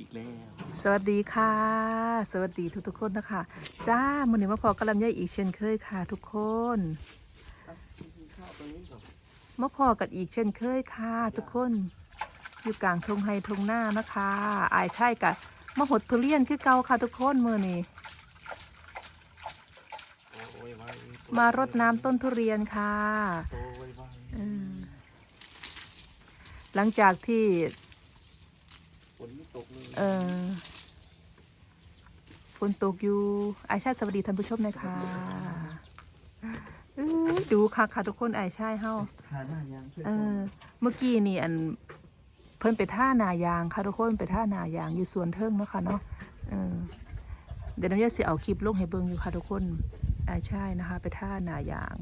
อีกแล้ว สวัสดีค่ะ สวัสดีทุกๆคนนะคะ จ้ามือนี้มาพอกระลำไยอีกเช่นเคยค่ะ ทุกคนกินข้าวตรงนี้ก่อนมาพอกันอีกเช่นเคยค่ะ ทุกคนอยู่กลางทงไฮทงหน้านะคะอายใช่กะมาหดทุเรียนคือเก่าค่ะทุกคนมือนี้โอ้ยไว้มารดน้ำต้นทุเรียนค่ะโอ้ยไว้เออหลังจากที่ ฝนไม่ตกเลยเออฝนตกอยู่ อายชาติสวัสดีท่านผู้ชมหนะคะเอ้ยดูค่ะค่ะทุกคนอายชายเฮาทาหน้ายางช่วยเออเมื่อกี้นี่อันเพิ่นไปท่านายางค่ะทุกคนไปท่านายางอยู่สวนเทิงเนาะค่ะเนาะเออเดี๋ยวน้ำยาสิเอาคลิปลงให้เบิ่งอยู่ค่ะทุกคนอายชายนะคะ ไปท่านายาง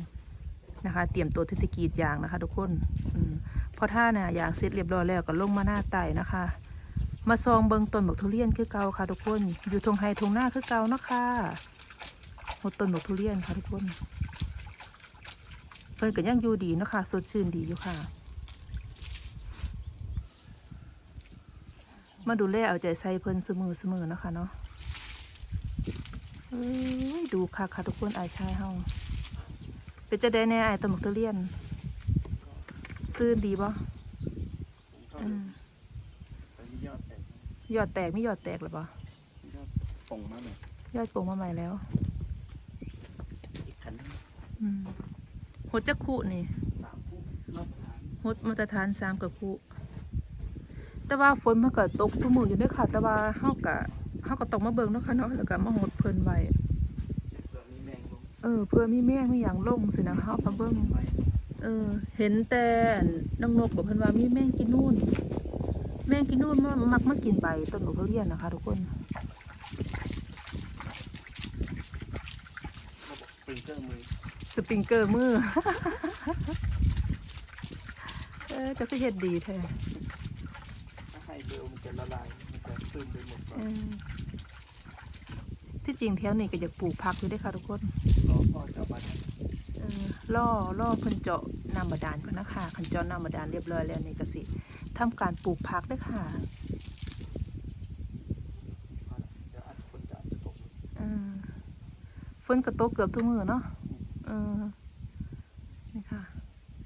นะคะ เตรียมตัวที่จะกรีดยางนะคะ ทุกคนอืมพอท่านายางเสร็จเรียบร้อยแล้วก็ลงมาหน้าไต่นะคะ มาซองเบิงต้นบักทุเรียนคือเก่าค่ะทุกคน อยู่ทงไฮทงหน้าคือเก่าเนาะค่ะหมดต้นบักทุเรียนค่ะทุกคน เพิ่นก็ยังอยู่ดีเนาะค่ะสดชื่นดีอยู่ค่ะ มาดูแลเอาใจใส่เพิ่นเสมอเสมอนะคะเนาะดูค่ะค่ะทุกคนไอชายเฮาเป็นจะได้แน่อต้นบักทุเรียนซื่นดีบ่อืม ไปที่ยอดแตก ยอดแตกไม่ยอดแตกหรือบ่ยอดป่งมาหน่อยยอดโป่งมาใหม่แล้วอีกคันหนึงอืมหดจักคุนี่สามคู่รอบฐานหดมาตรฐานสามกับคุแต่ว่าฝนมันก็ตกทุกมืออยู่เด้วยค่ะ แต่ว่าเฮาก็เฮาก็ต้องมาเบิ่งเนาะค่ะเนาะแล้วก็มาหดเพิ่นไว้เผื่อมีแมงลงเออ เพื่อมีแม่มีหยังลงสินะเฮามาเบิ่งไว้เออ เห็นแต่นางนกบอกเพิ่นว่ามีแมงกินนู่น แมงกินนู่นมันมักมากินใบต้นบักทุเรียนนะคะ ทุกคนระบบสปริงเกอร์มือสปริงเกอร์มือเออเจะก็เฮ็ดดีแท้ถ้าให้เร็วมันจะละลายมันจะซึมไปหมดก่อเอนอที่จริงแถวนี้ก็อยากปลูกผักอยู่เด้วยค่ะทุกคนรอพ่อจะมาทเออล่อล่อเพิ่นเจาะน้ำบาดาลก่อนนะคะคันเจาะน้ำบาดาลเรียบร้อยแล้วนี่ก็สิทำการปลูกผักเด้วยค่ะำเดี๋ยวอาจจะคนจะอาจจะตกเออฝนก็ตกเกือบทุกมื้อเนาะเออนี่ค่ะ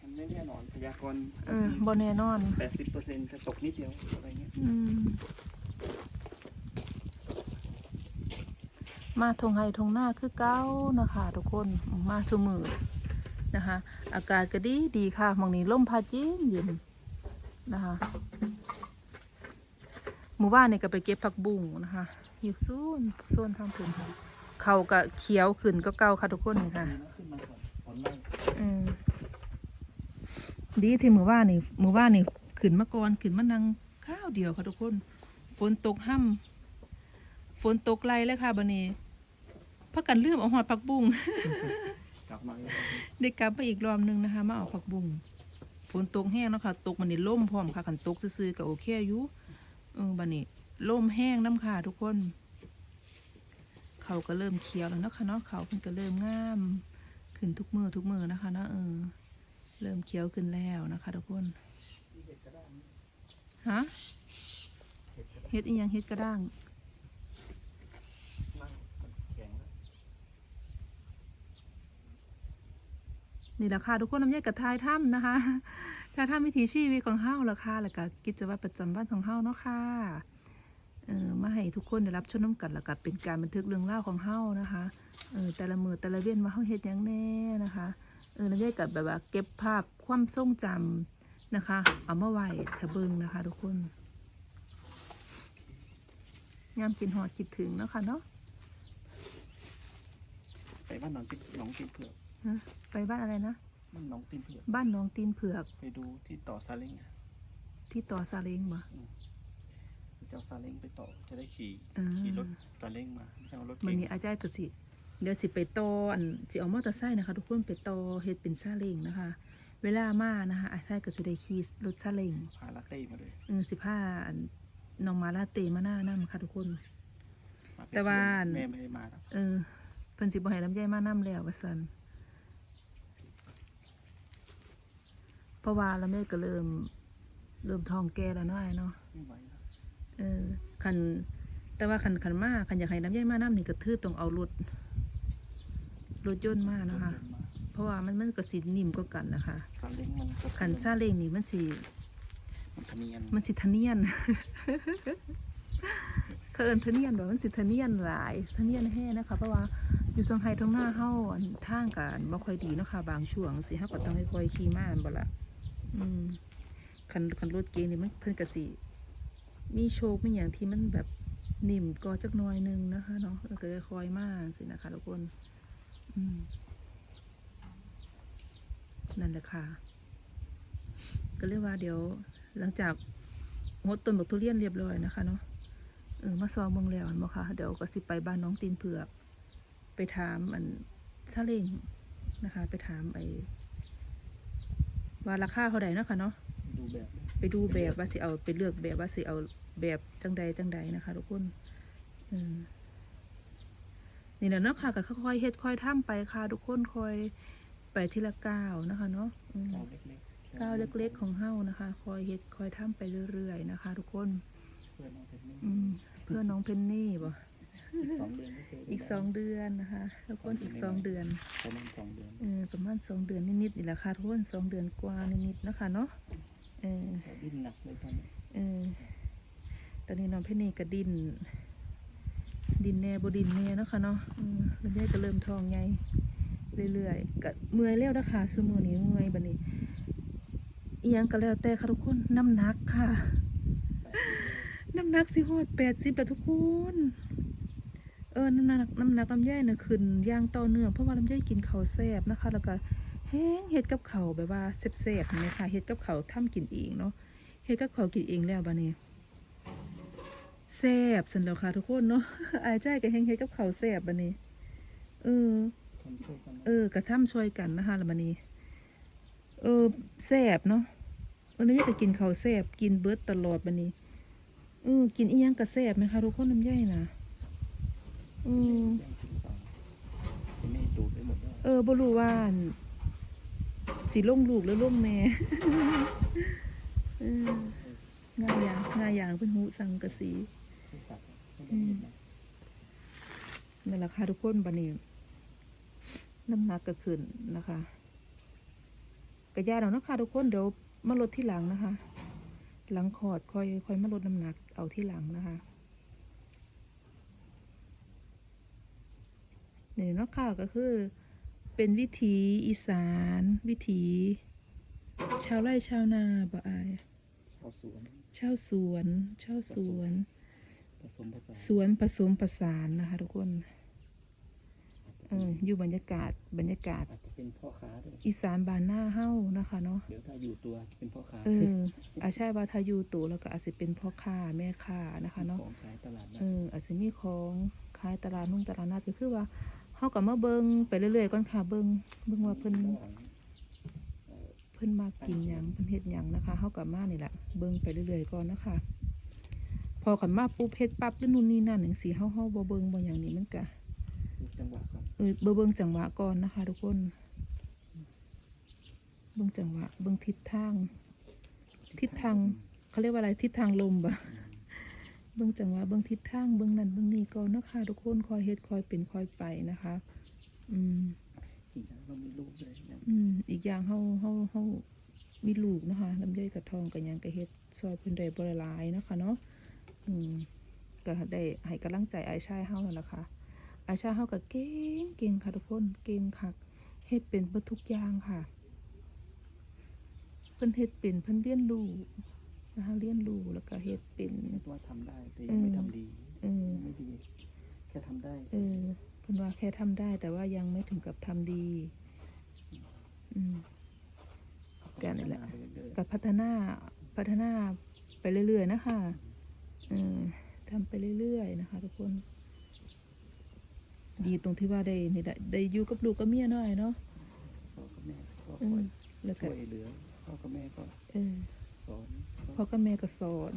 มันไม่แน่นอนพยากรณ์เออบ่แน่นอนแปดสิบเปอร์เซ็นต์จะตกนิดเดียวอะไรเงี้ยอืมมาทงไฮทงหน้าคือเก้านะคะทุกคนมาทุกมือ นะคะ อากาศก็ดีดีค่ะบางนี้ลมพัดเย็นเย็นนะคะหมู่บ้านนี่ก็ไปเก็บผักบุ้งนะคะอยู่โซนโซนทางพื้นค่ะเขาก็เขียวขึ้นก็เก่าค่ะทุกคนค่ะดีนะขึ้นมาก่อนฝนไล่อืมดีที่มือว่านี่มือว่านี่ขึ้นมาก่อนขึ้นมานังข้าวเดียวค่ะทุกคน ฝนตกห้ำฝนตกไล่แล้วค่ะบันนี้พักกันลืมเอาหอดผักบุ้ง กลับมาแล้วได้กลับมาอีกรอบหนึงนะคะ มาเอาผักบุ้งฝนตกแห้งเนาะค่ะตกมันนี่ล่มพร้อมค่ะขันตกซื่อๆก็โอเคอยู่เออบันนี้ล่มแห้งน้ำค่ะทุกคน เขาก็เริ่มเขียวแล้วเนาะค่ะเนาะเขาเพิ่นก็เริ่มงาม ขึ้นทุกมือทุกมือนะคะเนาะเออ เริ่มเขียวขึ้นแล้วนะคะ ทุกคนฮะเฮ็ดอีหยังเฮ็ดกระด้าง นั่งมันแข็งแล้ว นี่แหละค่ะทุกคนน้ำเยกกับทายถ้ำนะคะทายถ้ำวิถีชีวิตของเฮาละค่ะแล้วก็กิจวัตรประจำวันของเฮาเนาะค่ะเออมาให้ทุกคนได้รับชมน้ำกันแล้วก็เป็นการบันทึกเรื่องเล่าของเฮานะคะเออแต่ละมือแต่ละเว้นว่าเฮาเฮ็ดยังแน่นะคะเออน้ำเยกกับแบบว่าเก็บภาพความทรงจำนะคะ เอามาไว้ถ้าเบิงนะคะ ทุกคนยามกินหอดคิดถึงเนาะค่ะเนาะไปบ้านหนองตินหนองตีนเผือก ฮะไปบ้านอะไรนะ บ้านหนองตีนเผือกบ้านหน้องตีนเผือกไปดูที่ต่อซาเล้งอะที่ต่อซาเล้งบ่จะเอาซาเล้งไปต่อจะได้ขี่อ่า ขี่รถซาเล้งมาไม่ใช่เอารถมันเก๋งนี้อาจารย์ก็สิ เดี๋ยวสิไปต่ออันสิเอามอเตอร์ไซค์นะคะ ทุกคนไปต่อเฮ็ดเป็นซาเล้งนะคะ เวลามานะคะ อาจารย์ก็สิได้ขี่รถซาเล้ง พาลาเต้มาด้วยเออสิพาอันน้องมาลาเตมาหน้านํค่ะทุกคนมาเป็นแต่ว่า เพื่อนแม่ไม่ได้มาครับเออเพิ่นสิบ่ให้ลำไยมานํแล้วว่าซั่น เพราะว่าละแม่ก็เริ่ม เริ่มท้องแก่แล้วเนาะอ้ายเนาะไม่ไหวแล้วเออคันแต่ว่าคันคันมาคันอยากให้น้ำย่อยมาน้ำนี่ก็ถือต้องเอารถรถยนต์มานะคะ เพราะว่ามันมันก็สินิ่มกว่ากันนะคะซาเล้งมันก็คันซาเล้งนี่มันสิมันทะเนียนมันสิทะเนียนเขาเอินทะเนียนบอกมันสิทะเนียนหลายทะเนียนแห่นะคะ เพราะว่าอยู่ตรงไฮตรงหน้าเฮาอันทางกันบ่ค่อยดีเนาะค่ะบางช่วงสิเฮาก็ต้องค่อยๆขี่มาอันบ่ล่ะอืม คันคันรถเก๋งนี่มันเพิ่นก็สิมีโชคมีหยังที่มันแบบนิ่มก็จักน่อยหนึงนะคะเนาะแล้วก็คอยมากสินะคะทุกคนนั่นแหละค่ะ ก็เรียกว่าเดี๋ยว หลังจากงดต้นบักทุเรียนเรียบร้อยนะคะเนาะเออมาซองเมืองแล้วอันบ่ค่ะเดี๋ยวก็สิไปบ้านน้องตีนเผือก ไปถามอันซาเล้งนะคะ ไปถามไอ้ ว่าราคาเท่าใดเนาะคะเนาะดูแบบไปดูแบบว่าสิเอาไปเลือกแบบว่าสิเอาแบบจังใดจังใดนะคะ ทุกคนอืมนี่แหละเนาะค่ะก็ค่อยๆเฮ็ดค่อยทำไปค่ะ ทุกคนค่อยไปทีละก้าวนะคะ เนาะอืมก้าวเล็กๆก้าวเล็ก ๆ ของเฮานะคะคอยเฮ็ดคอยทำไปเรื่อยๆนะคะ ทุกคน เพื่อนเอาแบบนี้อืมเพื่อน้องเพนนี่บ่อีก สองเดือนก็คืออีกสองเดือนนะคะทุกคนอีกสองเดือนประมาณสองเดือนเออประมาณสองเดือนนิดๆนี่แหละค่ะทุกคนสองเดือนกว่านิดๆนะคะเนาะเออแต่ดิ้นหนักเลยตอนนี้เออตอนนี้น้องเพนนี่ก็ดินดินแน่บ่ดินแน่เนาะค่ะเนาะอืมแล้วแม่ก็เริ่มท้องใหญ่เรื่อยๆก็เมื่อยแล้วนะคะสมือนี้เมื่อยบัดนี้อีหยังก็แล้วแต่ค่ะทุกคนน้ำหนักค่ะ น้ำหนักสิฮอดแปดสิบแล้วทุกคน เออน้ำหนักน้ำหนักลำไยน่ะขึ้นย่างต่อเนื่องเพราะว่าลำไยกินข้าวแซ่บนะคะ แล้วก็แห้งเฮ็ดกับข้าวแบบว่าแซ่บๆเนไหมคะเฮ็ดกับข้าวทำกินเองเนาะเฮ็ดกับข้าวกินเองแล้วบัดนี้แซ่บสันแล้วค่ะทุกคนเนาะอายใจก็แห้งเฮ็ดกับข้าวแซ่บบัดนี้เออเออกระทำช่วยกันนะคะแล้วบัดนี้ เออแซ่บเนาะวันนี้ก็กินข้าวแซ่บกินเบิดตลอดบัดนี้เออกินอีหยังก็แซ่บไหมคะทุกคนน้ำย่อยนะ อืมแย่งกินเปล่าคุณแม่ดูดไปหมดแล้วเออบ่รู้ว่านสิลงลูกหรือลงแม่เอองาอย่างงาอย่างเป็นหูสังกะสีเห็นนะนั่นแหละค่ะทุกคนบัดนี้น้ำหนักก็ขึ้นนะคะกระยาแล้วนะคะทุกคนเดี๋ยวมาลดที่หลังนะคะ หลังคอดค่อยค่อยมาลดน้ำหนักเอาที่หลังนะคะ นี่เนาะค่ะก็คือเป็นวิถีอีสาน วิถีชาวไร่ชาวนาบ่อายชาวสวนชาวสวนชาวสวน ผสมผสานสวนผสมประสานนะคะทุกคนเอออยู่บรรยากาศบรรยากาศอาจจะเป็นพ่อค้าด้วยอีสานบานหน้าเฮ้านะคะเนาะ เดี๋ยวถ้าอยู่ตัวเป็นพ่อค้าเอออาใช่ว่าถ้าอยู่ตัวแล้วก็อาจจะเป็นพ่อค้าแม่ค้านะคะเนาะ ของขายตลาดนัเอดออาจจะมีของขายตลาดนุ่งตลาดนัดก็คือว่า เฮาก็มาเบิงไปเรื่อยๆก่อนค่ะเบิงเบิงว่าเพิ่นระหว่างเอ่อเพิ่นมากินหยังเพิ่นเฮ็ดหยังนะคะเฮากับมานี่แหละเบิ่งไปเรื่อยๆก่อนนะคะ พอขันมาปุ๊บเฮ็ดปั๊บหรือนู่นนี่นั่นจังซี่เฮาเฮาบ่เบิ่งบ่หยังนี่มันก็ดูจังหวะก่อนเออเบิ่งเบิ่งจังหวะก่อนนะคะ ทุกคน เบิ่งจังหวะ เบิ่งทิศทาง ทิศทางเขาเรียกว่าอะไรทิศทางลมบ่ เบิ่งจังหวะเบิ่งทิศทางเบิ่งนั่นเบิ่งนี่ก่อนนะคะทุกคนคอยเฮ็ดคอยเป็นคอยไปนะคะ อืมอีกอย่างเรามีลูกด้วยนะอืมอีกอย่างเฮาเฮาเฮามีลูกเนาะคะลำไยกระทองกันยังกระเฮ็ดซอยเพิ่นได้บ่ได้หลายเนาะคะเนาะอืมก็ได้ให้กำลังใจไอ้ชายเฮานั่นแหละค่ะไอ้ชายเฮาก็เก่งเก่งค่ะทุกคนเก่งคักเฮ็ดเป็นเบิดทุกอย่างค่ะ เพิ่นเฮ็ดเป็นเพิ่นเรียนรู้ นะคะเรียนรู้แล้วก็เฮ็ดเป็นว่าทำได้แต่ยังไม่ทำดีเออยังไม่ดี แค่ทำได้เออเพิ่นว่าแค่ทำได้ แต่ว่ายังไม่ถึงกับทำดี อืมแกนี่แหละ พัฒาไปเรื่อยๆ กับพัฒนาพัฒนาไปเรื่อยๆนะคะเออทำไปเรื่อยๆนะคะทุกคน ดีตรงที่ว่าได้นี่แหละได้อยู่กับลูกกับเมียน้อยเนาะพ่อกับแม่ก็อืคอมยแล้วก็ช่วยเหลือพ่อกับแม่ก็เออส อนพ่อกับแม่ก็สอน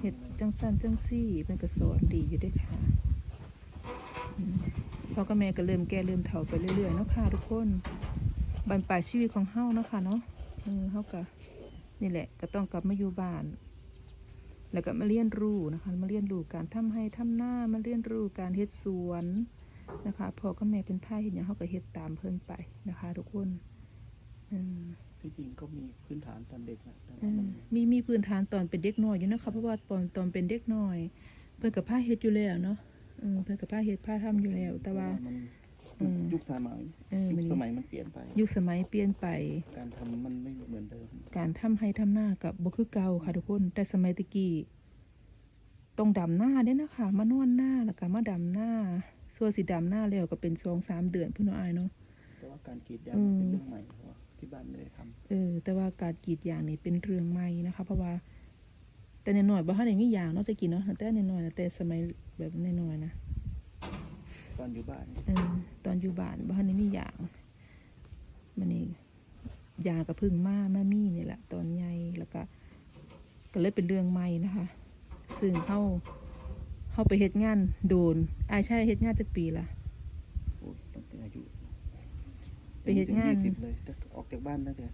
เฮ็ดจังสันจังซี่เป็นก็สอนดีอยู่ด้วยค่ะพ่อกับแม่ก็เริ่มแก่เริ่มเฒ่าไปเรื่อยๆเนาะค่ะทุกคนบันปลายชีวิตของเฮาเนาะค่ะเนาะเออเฮาก็นี่แหละ ก็ต้องกลับมาอยู่บ้าน แล้วก็มาเรียนรู้นะคะ มาเรียนรู้การทำให้ทำหน้ามาเรียนรู้การเฮ็ดสวนนะคะพ่อกับแม่เป็นพ่ายเห็นอย่างเขาก็เฮ็ดตามเพิ่นไปนะคะ ทุกคนอืม ที่จริงก็มีพื้นฐานตอนเด็กนะแต่เอว่าอมันมีมีพื้นฐานตอนเป็นเด็กน้อยอยู่นะคะเพราะว่าตอนตอนเป็นเด็กน้อย เพิ่นกับผ้าเฮ็ดอยู่แล้วเนาะเออเพิ่นกับผ้าเฮ็ดผ้าทำอยู่แล้ว แต่ว่า มันอืมยุคสมัยเออยุมันคสมัยมันเปลี่ยนไป ยุคสมัยเปลี่ยนไป การทำมันไม่เหมือนเดิม การทำให้ทำหน้ากับบ่คือเก่าค่ะทุกคน แต่สมัยตะกี้ต้องดำหน้าเด้นะคะ มานอนหน้าแล้วก็มาดำหน้าส่วนสิดำหน้าแล้วก็เป็นสองสามเดือนเพิ่นเอาอายเนาะ แต่ว่าการกรีดยางอืมเป็นเรื่องใหม่เพราะว่า ที่บ้านไม่ได้ทำเออ แต่ว่าการกรีดยางนี่เป็นเรื่องใหม่นะคะ เพราะว่า แต่นน้อยๆบ่ทันได้มียางเนาะตะกี้เนาะแต่น้อยๆนะแต่สมัยแบบน้อยๆนะตอนอยู่บ้านเออตอนอยู่บ้านบ้านนี้มีอย่างมันนี่ยากับพึ่งมามามีนี่แหละ ตอนใหญ่แล้วก็ก็เลยเป็นเรื่องใหม่นะคะ ซึ่งเข้าเข้าไปเฮ็ดงานโดนอายใช่เฮ็ดงานจักปีละ โอ้ยตั้งแต่อายุ ไปเฮ็ดงาน ยี่สิบเลยแต่ออกจากบ้านตั้งแต่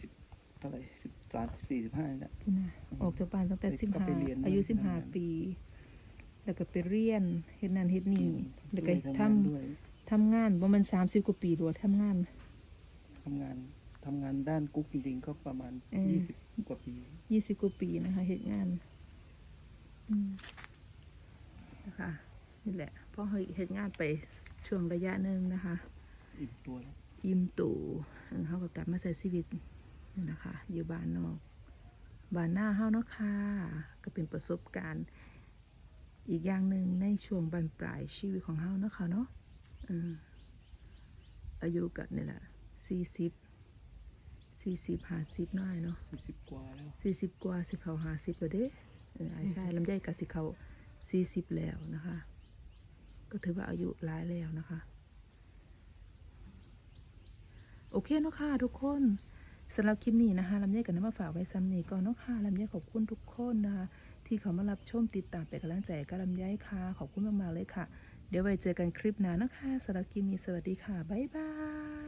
สิบเท่าไหร่สิบสามสิบสี่สิบห้านี่แหละ พุ่นนะออกจากบ้านตั้งแต่ก็สิบไปห้าเรียนอายุด้วยสิบห้าทำงาน ปี แล้วก็ไปเรียนเฮ็ดนั่นเฮ็ดนี่ แล้วก็ด้วยทำงานด้วยทำงานบ่มันสามสิบกว่าปีด้วยทำงาน ทำงานทำงานด้านกุ๊กจริงๆก็ประมาณเออ ยี่สิบกว่าปี ยี่สิบกว่าปีนะคะเฮ็ดงานอืมนะคะนี่แหละพอเฮ็ดงานไปช่วงระยะหนึ่งนะคะ อิ่มตัวแล้วอิ่มตู่เออเขาก็กลับมาใช้ชีวิตนี่นะคะ อยู่บ้านนอกบ้านหน้าเฮาเนาะค่ะก็เป็นประสบการณ์ อีกอย่างหนึ่งในช่วงบรรปลายชีวิตของเฮาเนาะค่ะเนาะเอออายุก็นี่แหละสี่สิบสี่สิบห้าสิบน้อยเนาะสิบสิบกว่าแล้วสี่สิบกว่าสิเขาห้าสิบแล้วเด้เอออาใช่ลำไยกับสิเขาสี่สิบแล้วนะคะ ก็ถือว่าอายุหลายแล้วนะคะ โอเคเนาะค่ะทุกคนสำหรับคลิปนี้นะคะลำไยกับน้ำมาฝากไว้ซ้ำนี้ก่อนเนาะค่ะลำไยขอบคุณทุกคนนะคะที่เขามารับชมติดตามเป็นกำลังใจกับลำไยค่ะ ขอบคุณมากๆเลยค่ะ เดี๋ยวไว้เจอกันคลิปหน้านะคะสำหรับคลิปนี้สวัสดีค่ะบ๊ายบาย